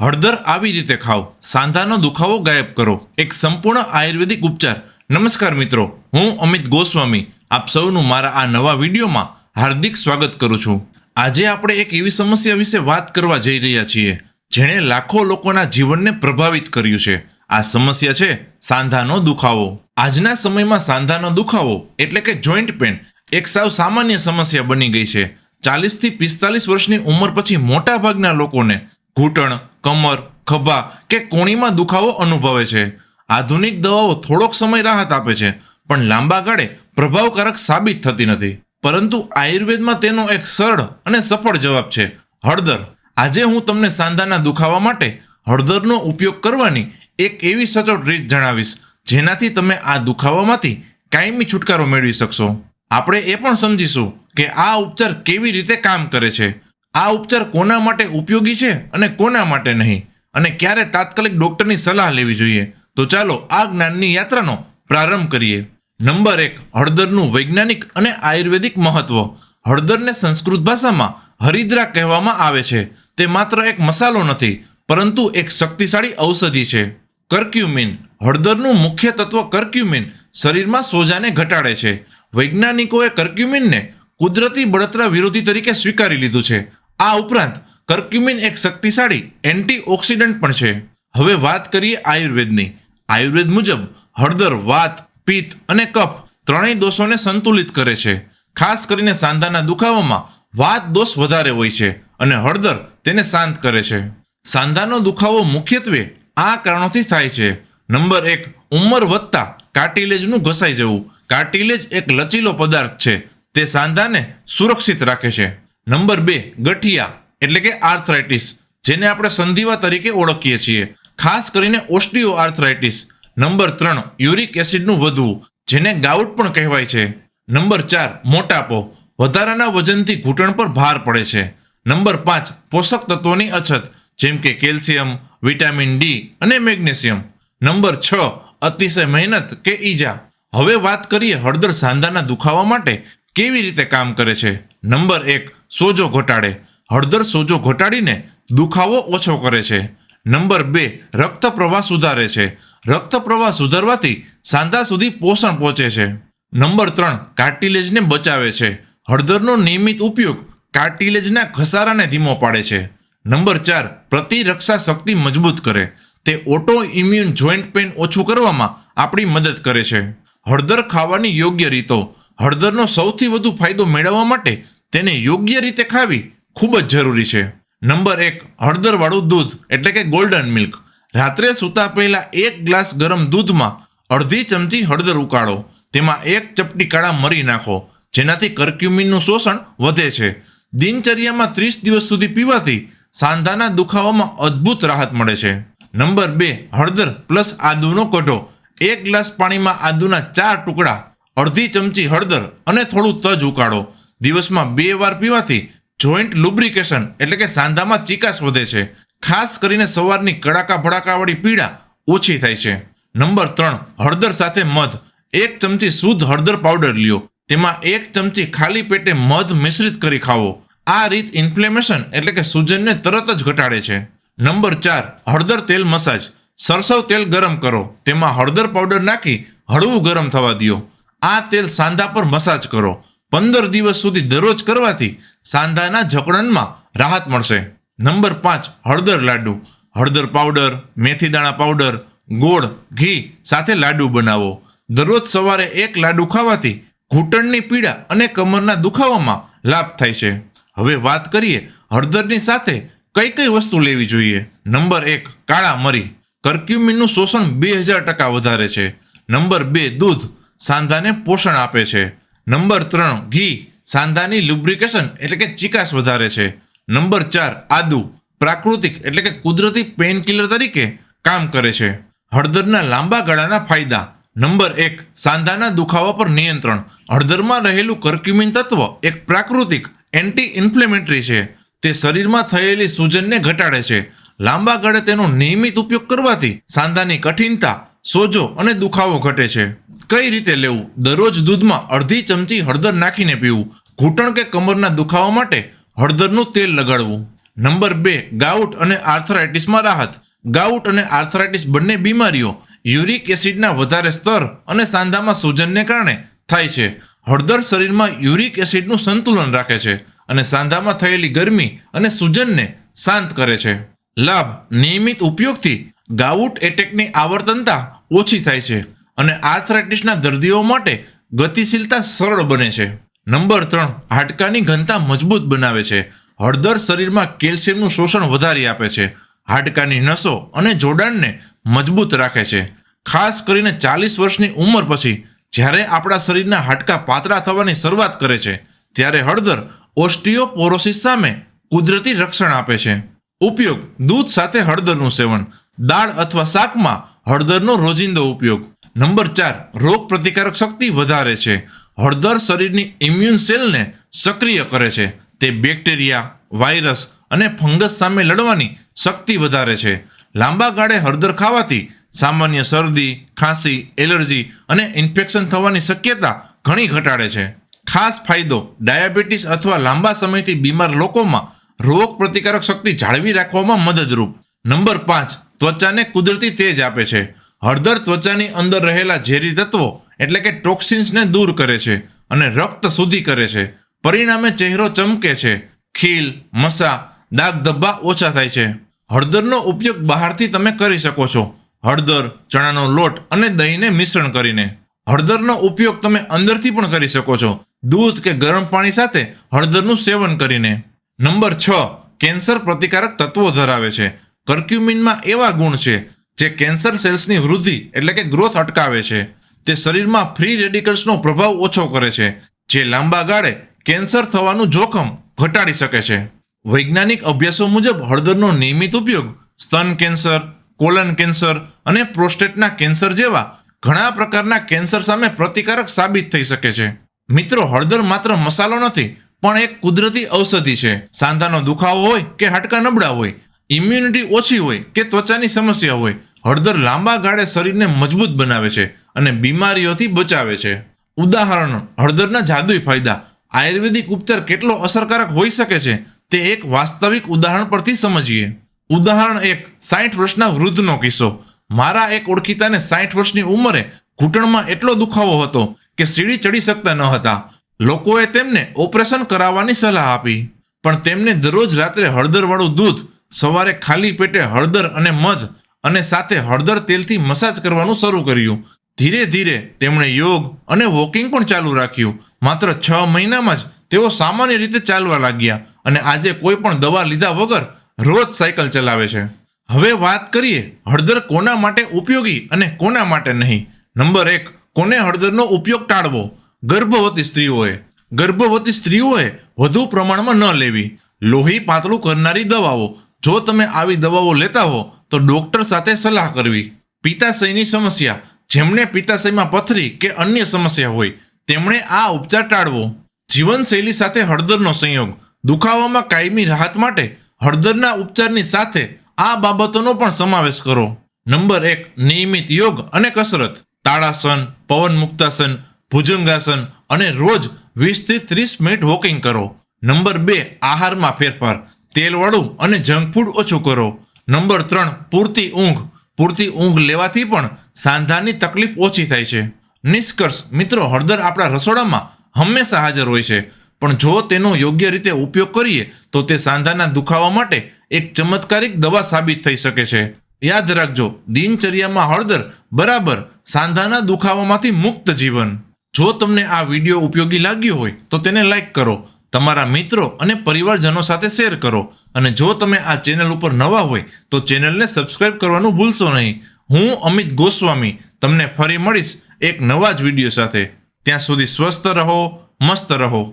હળદર આવી રીતે ખાઓ. સાંધાનો દુખાવો ગાયબ કરો. એક સંપૂર્ણ આયુર્વેદિક ઉપચાર. નમસ્કાર મિત્રો, હું અમિત ગોસ્વામી. આપ સૌનું મારા આ નવા વિડીયોમાં હાર્દિક સ્વાગત કરું છું. આજે આપણે એક એવી સમસ્યા વિશે વાત કરવા જઈ રહ્યા છીએ, જેણે લાખો લોકોના જીવનને પ્રભાવિત કર્યું છે. આ સમસ્યા છે સાંધાનો દુખાવો. આજના સમયમાં સાંધાનો દુખાવો એટલે કે જોઈન્ટ પેન એક સાવ સામાન્ય સમસ્યા બની ગઈ છે. ચાલીસથી પિસ્તાલીસ વર્ષની ઉંમર પછી મોટાભાગના લોકોને ઘૂંટણ કમર, ખભા કે કોણીમાં દુખાવો અનુભવે છે. આધુનિક દવાઓ થોડોક સમય રાહત આપે છે, પણ લાંબા ગાળે પ્રભાવકારક સાબિત થતી નથી. પરંતુ આયુર્વેદમાં તેનો એક સરળ અને સફળ જવાબ છે, હળદર. આજે હું તમને સાંધાના દુખાવા માટે હળદરનો ઉપયોગ કરવાની એક એવી સચોટ રીત જણાવીશ, જેનાથી તમે આ દુખાવામાંથી કાયમી છુટકારો મેળવી શકશો. આપણે એ પણ સમજીશું કે આ ઉપચાર કેવી રીતે કામ કરે છે. આ ઉપચાર કોના માટે ઉપયોગી છે અને કોના માટે નહીં? અને ક્યારે તાત્કાલિક ડોક્ટરની સલાહ લેવી જોઈએ? તો ચાલો આ જ્ઞાનની યાત્રાનો પ્રારંભ કરીએ. નંબર એક, હળદરનું વૈજ્ઞાનિક અને આયુર્વેદિક મહત્વ. હળદરને સંસ્કૃત ભાષામાં હરિદ્રા કહેવામાં આવે છે. તે માત્ર એક મસાલો નથી, પરંતુ એક શક્તિશાળી ઔષધિ છે. કર્ક્યુમિન, હળદરનું મુખ્ય તત્વ કર્ક્યુમિન, શરીરમાં સોજાને ઘટાડે છે. વૈજ્ઞાનિકોએ કર્ક્યુમિનને કુદરતી બળતરા વિરોધી તરીકે સ્વીકારી લીધું છે. આ ઉપરાંત કર્ક્યુમિન એક શક્તિશાળી એન્ટીઓક્સિડન્ટ પણ છે. હવે વાત કરીએ આયુર્વેદની. આયુર્વેદ મુજબ હળદર, વાત, પિત્ત અને કફ ત્રણેય દોષોને સંતુલિત કરે છે. ખાસ કરીને સાંધાના દુખાવામાં વાત દોષ વધારે હોય છે અને હળદર તેને શાંત કરે છે. સાંધાનો દુખાવો મુખ્યત્વે આ કારણોથી થાય છે. નંબર એક, ઉંમર વધતા કાર્ટિલેજનું ઘસાઈ જવું. કાર્ટિલેજ એક લચીલો પદાર્થ છે. તે સાંધાને સુરક્ષિત રાખે છે. નંબર બે, ગઠિયા, એટલે કે આર્થરાઇટિસ જેને આપણે સંધિવા તરીકે ઓળખીએ છીએ. ખાસ કરીને ઓસ્ટિયો આર્થરાઇટિસ નંબર ત્રણ યુરિક એસિડનું વધવું, જેને ગાઉટ પણ કહેવાય છે. નંબર ચાર, મોટાપો, વધારાના વજનથી ઘૂંટણ પર ભાર પડે છે. નંબર પાંચ, પોષક તત્વોની અછત, જેમ કે કેલ્શિયમ, વિટામિન ડી અને મેગ્નેશિયમ. નંબર છ, અતિશય મહેનત કે ઈજા. હવે વાત કરીએ હળદર સાંધાના દુખાવા માટે કેવી રીતે કામ કરે છે. નંબર એક સોજો ઘટાડે. હળદર સોજો ઘટાડીને દુખાવો ઓછો કરે છે. નંબર બે, રક્ત પ્રવાહ સુધારે છે. રક્ત પ્રવાહ સુધારવાથી સાંધા સુધી પોષણ પહોંચે છે. નંબર ત્રણ, કાર્ટિલેજને બચાવે છે. હળદરનો નિયમિત ઉપયોગ કાર્ટિલેજના ઘસારાને ધીમો પાડે છે. નંબર ચાર, પ્રતિરક્ષા શક્તિ મજબૂત કરે. તે ઓટો ઇમ્યુન જોઈન્ટ પેઇન ઓછું કરવામાં આપણી મદદ કરે છે. હળદર ખાવાની યોગ્ય રીતો. હળદરનો સૌથી વધુ ફાયદો મેળવવા માટે તેને યોગ્ય રીતે ખાવી ખૂબ જ જરૂરી છે. નંબર એક, હળદરવાળું દૂધ, એટલે કે ગોલ્ડન મિલ્ક રાત્રે સૂતા પહેલા એક ગ્લાસ ગરમ દૂધમાં અડધી ચમચી હળદર ઉકાળો. તેમાં એક ચપટી કાળા મરી નાખો, જેનાથી કર્ક્યુમિનનું શોષણ વધે છે. દિનચર્યામાં ત્રીસ દિવસ સુધી પીવાથી સાંધાના દુખાવામાં અદ્ભુત રાહત મળે છે. નંબર બે, હળદર પ્લસ આદુનો કઢો. એક ગ્લાસ પાણીમાં આદુના ચાર ટુકડા, અડધી ચમચી હળદર અને થોડું તજ ઉકાળો. દિવસમાં બે વાર પીવાથી જોઈન્ટ લુબ્રિકેશન એટલે કે સાંધામાં ચિકાસ વધે છે. ખાસ કરીને સવારની કડાકા ભડાકાવાળી પીડા ઓછી થાય છે. નંબર ત્રણ, હળદર સાથે મધ. એક ચમચી શુદ્ધ હળદર પાવડર લ્યો. તેમાં એક ચમચી ખાલી પેટે મધ મિશ્રિત કરી ખાવો. આ રીત ઇન્ફ્લેમેશન એટલે કે સૂજનને તરત જ ઘટાડે છે. નંબર ચાર, હળદર તેલ મસાજ. સરસવ તેલ ગરમ કરો. તેમાં હળદર પાવડર નાખી હળવું ગરમ થવા દો આ તેલ સાંધા પર મસાજ કરો. પંદર દિવસ સુધી દરરોજ કરવાથી સાંધાના જકડનમાં રાહત મળશે. નંબર પાંચ, હળદર લાડુ. હળદર પાવડર, મેથી દાણા પાવડર, ગોળ, ઘી સાથે લાડુ બનાવો. દરરોજ સવારે એક લાડુ ખાવાથી ઘૂંટણની પીડા અને કમરના દુખાવામાં લાભ થાય છે. હવે વાત કરીએ હળદરની સાથે કઈ કઈ વસ્તુ લેવી જોઈએ? નંબર એક, કાળા મરી. કર્ક્યુમિનનું શોષણ બે હજાર ટકા વધારે છે. નંબર બે, દૂધ. સાંધાને પોષણ આપે છે. નંબર ત્રણ, ઘી. સાંધાની લુબ્રિકેશન એટલે કે ચિકાસ વધારે છે. નંબર ચાર, આદુ. પ્રાકૃતિક એટલે કે કુદરતી પેનકિલર તરીકે કામ કરે છે. હળદરના લાંબા ગાળાના ફાયદા. નંબર એક, સાંધાના દુખાવા પર નિયંત્રણ. હળદરમાં રહેલું કર્ક્યુમિન તત્વ એક પ્રાકૃતિક એન્ટી ઇન્ફ્લેમેટરી છે. તે શરીરમાં થયેલી સૂજનને ઘટાડે છે. લાંબા ગાળે તેનો નિયમિત ઉપયોગ કરવાથી સાંધાની કઠિનતા સોજો અને દુખાવો ઘટે છે. કઈ રીતે લેવું? દરરોજ દૂધમાં અડધી ચમચી હળદર નાખીને પીવું. ઘૂંટણ કે કમરના દુખાવા માટે હળદરનું તેલ લગાડવું. નંબર બે, ગાઉટ અને આર્થરાઇટિસમાં રાહત. ગાઉટ અને આર્થરાઇટિસ બંને બીમારીઓ યુરિક એસિડના વધારે સ્તર અને સાંધામાં સૂજનને કારણે થાય છે. હળદર શરીરમાં યુરિક એસિડનું સંતુલન રાખે છે અને સાંધામાં થયેલી ગરમી અને સૂજનને શાંત કરે છે. લાભ, નિયમિત ઉપયોગથી ગાઉટ એટેકની આવર્તનતા ઓછી થાય છે અને આર્થરાઇટિસના દર્દીઓ માટે ગતિશીલતા સરળ બને છે. નંબર ત્રણ, હાડકાની ઘનતા મજબૂત બનાવે છે. હળદર શરીરમાં કેલ્શિયમનું શોષણ વધારી આપે છે. હાડકાની નસો અને જોડાણને મજબૂત રાખે છે. ખાસ કરીને ચાલીસ વર્ષની ઉંમર પછી, જ્યારે આપણા શરીરના હાડકાં પાતળા થવાની શરૂઆત કરે છે, ત્યારે હળદર ઓસ્ટિયોપોરોસિસ સામે કુદરતી રક્ષણ આપે છે. ઉપયોગ, દૂધ સાથે હળદરનું સેવન. દાળ અથવા શાકમાં હળદરનો રોજિંદો ઉપયોગ. નંબર ચાર, રોગ પ્રતિકારક શક્તિ વધારે છે. હળદર શરીરની ઇમ્યુન સેલને સક્રિય કરે છે. તે બેક્ટેરિયા, વાયરસ અને ફંગસ સામે લડવાની શક્તિ વધારે છે. લાંબા ગાળે હળદર ખાવાથી સામાન્ય શરદી, ખાંસી, એલર્જી અને ઇન્ફેક્શન થવાની શક્યતા ઘણી ઘટાડે છે. ખાસ ફાયદો, ડાયાબિટીસ અથવા લાંબા સમયથી બીમાર લોકોમાં રોગ પ્રતિકારક શક્તિ જાળવી રાખવામાં મદદરૂપ. નંબર પાંચ ત્વચાને કુદરતી તેજ આપે છે. હળદર ત્વચાની અંદર રહેલા ઝેરી તત્વો એટલે કે ટોક્સિન્સને દૂર કરે છે અને રક્ત શુદ્ધિ કરે છે. પરિણામે ચહેરો ચમકે છે. ખીલ, મસા, દાગ ધબ્બા ઓછા થાય છે. હળદરનો ઉપયોગ બહારથી તમે કરી શકો છો. હળદર, ચણાનો લોટ અને દહીંને મિશ્રણ કરીને. હળદરનો ઉપયોગ તમે અંદરથી પણ કરી શકો છો. દૂધ કે ગરમ પાણી સાથે હળદરનું સેવન કરીને. નંબર છ, કેન્સર પ્રતિકારક તત્વો ધરાવે છે. કર્ક્યુમિનમાં એવા ગુણ છે જે કેન્સર સેલ્સની વૃદ્ધિ એટલે કે ગ્રોથ અટકાવે છે. તે શરીરમાં ફ્રી રેડિકલ્સનો પ્રભાવ ઓછો કરે છે, જે લાંબા ગાળે કેન્સર થવાનું જોખમ ઘટાડી શકે છે. વૈજ્ઞાનિક અભ્યાસો મુજબ હળદરનો નિયમિત ઉપયોગ સ્તન કેન્સર, કોલન કેન્સર અને પ્રોસ્ટેટના કેન્સર જેવા ઘણા પ્રકારના કેન્સર સામે પ્રતિકારક સાબિત થઈ શકે છે. મિત્રો, હળદર માત્ર મસાલો નથી, પણ એક કુદરતી ઔષધિ છે. સાંધાનો દુખાવો હોય કે હાડકા નબળા હોય ઇમ્યુનિટી ઓછી હોય કે ત્વચાની સમસ્યા હોય, હળદર લાંબા ગાળે શરીરને મજબૂત બનાવે છે અને બીમારીઓથી બચાવે છે. ઉદાહરણ, હળદરના જાદુઈ ફાયદા. આયુર્વેદિક ઉપચાર કેટલો અસરકારક હોઈ શકે છે તે એક વાસ્તવિક ઉદાહરણ પરથી સમજીએ. ઉદાહરણ એક સાઠ વર્ષના વૃદ્ધનો કિસ્સો. મારા એક ઓળખીતાને સાઠ વર્ષની ઉંમરે ઘૂંટણમાં એટલો દુખાવો હતો કે સીડી ચડી શકતા ન હતા. લોકોએ તેમને ઓપરેશન કરાવવાની સલાહ આપી. પણ તેમને દરરોજ રાત્રે હળદરવાળું દૂધ સવારે ખાલી પેટે હળદર અને મધ અને સાથે હળદર તેલથી મસાજ કરવાનું શરૂ કર્યું. ધીરે ધીરે તેમણે યોગ અને વોકિંગ પણ ચાલુ રાખ્યું. માત્ર છ મહિનામાં જ તેઓ સામાન્ય રીતે ચાલવા લાગ્યા અને આજે કોઈ પણ દવા લીધા વગર રોજ સાયકલ ચલાવે છે. હવે વાત કરીએ હળદર કોના માટે ઉપયોગી અને કોના માટે નહીં. નંબર એક, કોને હળદરનો ઉપયોગ ટાળવો? ગર્ભવતી સ્ત્રીઓએ. ગર્ભવતી સ્ત્રીઓએ વધુ પ્રમાણમાં ન લેવી. લોહી પાતળું કરનારી દવાઓ જો તમે આવી દવાઓ લેતા હો, તો ડોક્ટર સાથે સલાહ કરવી. પિત્તાશયની સમસ્યા. જેમણે પિત્તાશયમાં પથરી કે અન્ય સમસ્યા હોય, તેમણે આ ઉપચાર ટાળવો. જીવનશૈલી સાથે હળદરનો સંયોગ. દુખાવામાં કાયમી રાહત માટે હળદરના ઉપચારની સાથે આ બાબતોનો પણ સમાવેશ કરો. નંબર એક, નિયમિત યોગ અને કસરત. તાળાસન, પવન મુક્તાસન, ભુજંગાસન અને રોજ વીસથી ત્રીસ મિનિટ વોકિંગ કરો. નંબર બે, આહારમાં ફેરફાર. તેલવાળું અને જંક ફૂડ ઓછું કરો. નંબર ત્રણ, પૂરતી ઊંઘ. પૂરતી ઊંઘ લેવાથી પણ સાંધાની તકલીફ ઓછી થાય છે. નિષ્કર્ષ, મિત્રો, હળદર આપણા રસોડામાં હંમેશા હાજર હોય છે. પણ જો તેનો યોગ્ય રીતે ઉપયોગ કરીએ, તો તે સાંધાના દુખાવા માટે એક ચમત્કારિક દવા સાબિત થઈ શકે છે. યાદ રાખજો, દિનચર્યામાં હળદર બરાબર સાંધાના દુખાવામાંથી મુક્ત જીવન. જો તમને આ વીડિયો ઉપયોગી લાગ્યો હોય, તો તેને લાઈક કરો. તમારા મિત્રો અને પરિવારજનો સાથે શેર કરો. અને જો તમે આ ચેનલ ઉપર નવા હોય, તો ચેનલને સબસ્ક્રાઇબ કરવાનું ભૂલશો નહીં. હું અમિત ગોસ્વામી તમને ફરી મળીશ એક નવા જ વીડિયો સાથે. ત્યાં સુધી સ્વસ્થ રહો, મસ્ત રહો.